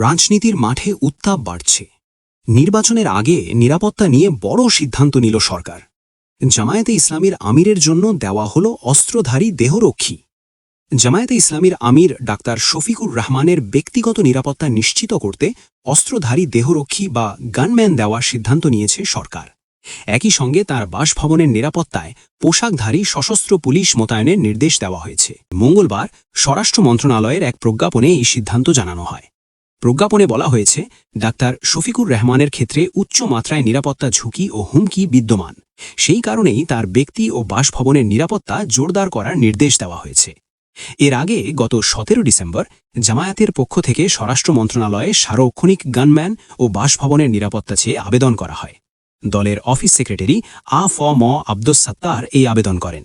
রাজনীতির মাঠে উত্তাপ বাড়ছে। নির্বাচনের আগে নিরাপত্তা নিয়ে বড় সিদ্ধান্ত নিল সরকার। জামায়াতে ইসলামীর আমিরের জন্য দেওয়া হল অস্ত্রধারী দেহরক্ষী। জামায়াতে ইসলামীর আমির ডাক্তার শফিকুর রহমানের ব্যক্তিগত নিরাপত্তা নিশ্চিত করতে অস্ত্রধারী দেহরক্ষী বা গানম্যান দেওয়ার সিদ্ধান্ত নিয়েছে সরকার। একই সঙ্গে তার বাসভবনের নিরাপত্তায় পোশাকধারী সশস্ত্র পুলিশ মোতায়েনের নির্দেশ দেওয়া হয়েছে। মঙ্গলবার স্বরাষ্ট্র মন্ত্রণালয়ের এক প্রজ্ঞাপনে এই সিদ্ধান্ত জানানো হয়। প্রজ্ঞাপনে বলা হয়েছে, ডাক্তার শফিকুর রহমানের ক্ষেত্রে উচ্চ মাত্রায় নিরাপত্তা ঝুঁকি ও হুমকি বিদ্যমান। সেই কারণেই তার ব্যক্তি ও বাসভবনের নিরাপত্তা জোরদার করার নির্দেশ দেওয়া হয়েছে। এর আগে গত সতেরো ডিসেম্বর জামায়াতের পক্ষ থেকে স্বরাষ্ট্র মন্ত্রণালয়ে সার্বক্ষণিক গানম্যান ও বাসভবনের নিরাপত্তা চেয়ে আবেদন করা হয়। দলের অফিস সেক্রেটারি আ ফ ম আব্দুস সাত্তার এই আবেদন করেন।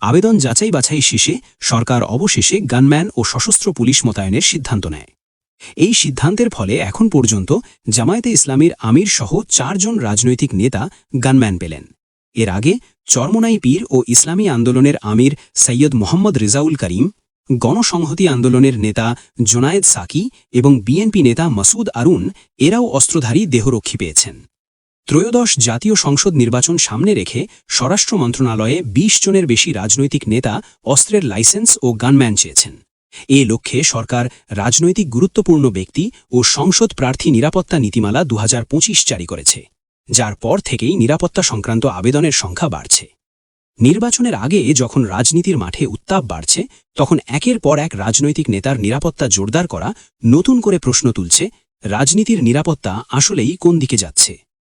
আবেদন যাচাই বাছাই শেষে সরকার অবশেষে গানম্যান ও সশস্ত্র পুলিশ মোতায়েনের সিদ্ধান্ত নেয়। এই সিদ্ধান্তের ফলে এখন পর্যন্ত জামায়াতে ইসলামীর আমির সহ চারজন রাজনৈতিক নেতা গানম্যান পেলেন। এর আগে চরমনাই পীর ও ইসলামী আন্দোলনের আমির সৈয়দ মোহাম্মদ রেজাউল করিম, গণসংহতি আন্দোলনের নেতা জোনায়েদ সাকি এবং বিএনপি নেতা মাসুদ আরুন এরাও অস্ত্রধারী দেহরক্ষী পেয়েছেন। ত্রয়োদশ জাতীয় সংসদ নির্বাচন সামনে রেখে স্বরাষ্ট্র মন্ত্রণালয়ে ২০ জনের বেশি রাজনৈতিক নেতা অস্ত্রের লাইসেন্স ও গানম্যান চেয়েছেন। এ লক্ষ্যে সরকার রাজনৈতিক গুরুত্বপূর্ণ ব্যক্তি ও সংসদ প্রার্থী নিরাপত্তা নীতিমালা দু হাজার পঁচিশ জারি করেছে, যার পর থেকেই নিরাপত্তা সংক্রান্ত আবেদনের সংখ্যা বাড়ছে। নির্বাচনের আগে যখন রাজনীতির মাঠে উত্তাপ বাড়ছে, তখন একের পর এক রাজনৈতিক নেতার নিরাপত্তা জোরদার করা নতুন করে প্রশ্ন তুলছে, রাজনীতির নিরাপত্তা আসলেই কোন দিকে যাচ্ছে।